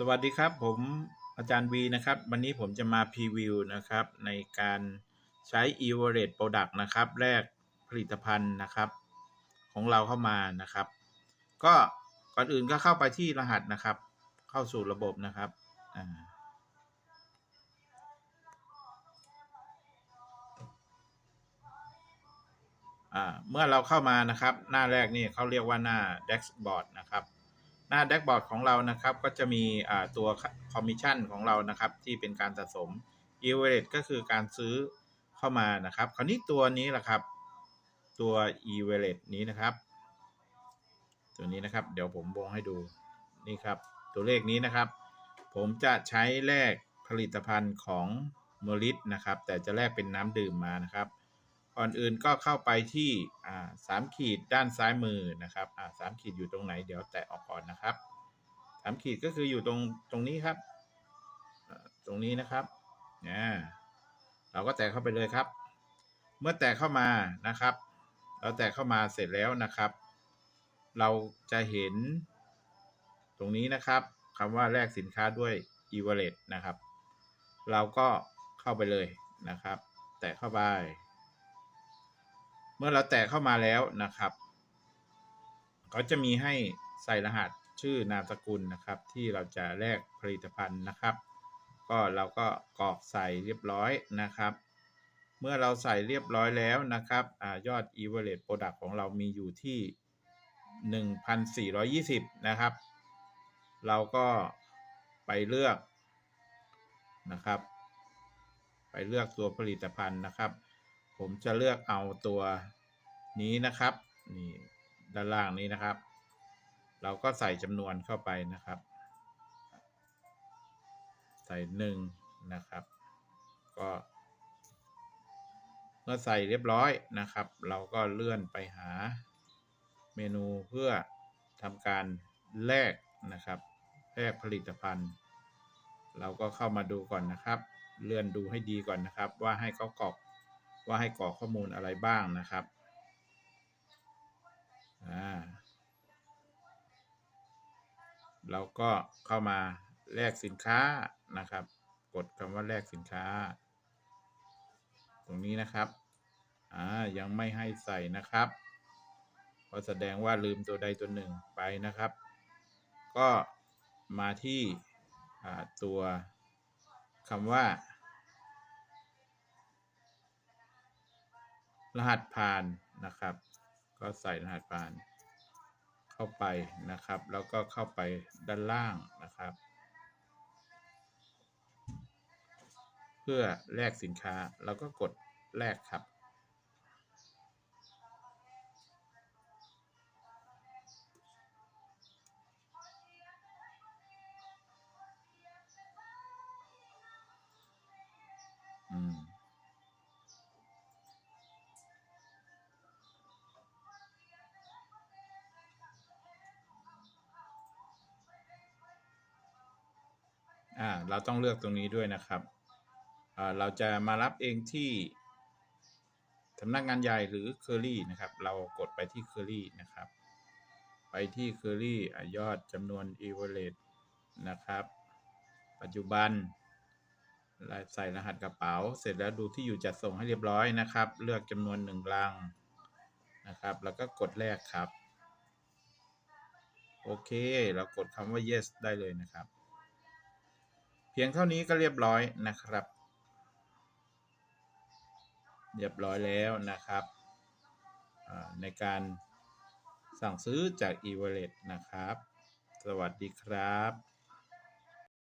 สวัสดีครับผมอาจารย์วีนะครับ วันนี้ผมจะมาพรีวิวนะครับ ในการใช้ e w a l l e Product นะครับแลกผลิตภัณฑ์นะครับ ของเราเข้ามานะครับ ก็ก่อนอื่นก็เข้าไปที่รหัสนะครับ เข้าสู่ระบบนะครับเมื่อเราเข้ามานะครับ หน้าแรกนี่เขาเรียกว่าหน้า dashboard นะครับ หน้าแดชบอร์ดของเรานะครับ ก็จะมีตัวคอมมิชชั่นของเรานะครับ ที่เป็นการสะสม e v a l u a t ก็คือการซื้อเข้ามานะครับ คราวนี้ตัวนี้แหละครับ ตัว e v a l u a t นี้นะครับ ตัวนี้นะครับ เดี๋ยวผมวงให้ดูนี่ครับ ตัวเลขนี้นะครับ ผมจะใช้แลกผลิตภัณฑ์ของเมลิสนะครับ แต่จะแลกเป็นน้ำดื่มมานะครับ ก่อนอื่นก็เข้าไปที่สามขีดด้านซ้ายมือนะครับสามขีดอยู่ตรงไหนเดี๋ยวแตะออกก่อนนะครับสามขีดก็คืออยู่ตรงตรงนี้ครับ ตรงนี้นะครับเนี่ยเราก็แตะเข้าไปเลยครับ เมื่อแตะเข้ามานะครับ เราแตะเข้ามาเสร็จแล้วนะครับ เราจะเห็นตรงนี้นะครับคำว่าแลกสินค้าด้วย e-wallet นะครับ เราก็เข้าไปเลยนะครับ แตะเข้าไป เมื่อเราแตะเข้ามาแล้วนะครับเขาจะมีให้ใส่รหัสชื่อนามสกุลนะครับ ที่เราจะแลกผลิตภัณฑ์นะครับ ก็เราก็กรอกใส่เรียบร้อยนะครับ เมื่อเราใส่เรียบร้อยแล้วนะครับอยอด e v a l u a t Product ของเรามีอยู่ที่ 1,420 นะครับ เราก็ไปเลือกนะครับ ไปเลือกตัวผลิตภัณฑ์นะครับ ผมจะเลือกเอาตัวนี้นะครับ นี่ด้านล่างนี้นะครับ เราก็ใส่จำนวนเข้าไปนะครับ ใส่หนึ่งนะครับ ก็เมื่อใส่เรียบร้อยนะครับ เราก็เลื่อนไปหาเมนูเพื่อทำการแลกนะครับแลกผลิตภัณฑ์ เราก็เข้ามาดูก่อนนะครับ เลื่อนดูให้ดีก่อนนะครับ ว่าให้เขากรอก ว่าให้กรอกข้อมูลอะไรบ้างนะครับอ่าเราก็เข้ามาแลกสินค้านะครับ กดคำว่าแลกสินค้า ตรงนี้นะครับอ่ายังไม่ให้ใส่นะครับก็แสดงว่าลืมตัวใดตัวหนึ่งไปนะครับ ก็มาที่ตัวคำว่า รหัสผ่านนะครับ ก็ใส่รหัสผ่านเข้าไปนะครับ แล้วก็เข้าไปด้านล่างนะครับ เพื่อแลกสินค้าเราก็กดแลกครับ อ่าเราต้องเลือกตรงนี้ด้วยนะครับอ่าเราจะมารับเองที่สำนักงานใหญ่หรือเคอรี่นะครับ เรากดไปที่เคอรี่นะครับ ไปที่เคอรี่ยอดจำนวน e v a l u a t นะครับ ปัจจุบันใส่รหัสกระเป๋า เสร็จแล้วดูที่อยู่จัดส่งให้เรียบร้อยนะครับ เลือกจำนวนหนึ่งลังนะครับ แล้วก็กดแรกครับ โอเค เรากดคำว่า yes ได้เลยนะครับ พียงเท่านี้ก็เรียบร้อยนะครับ เรียบร้อยแล้วนะครับ ในการสั่งซื้อจาก e w a l l e t นะครับ สวัสดีครับ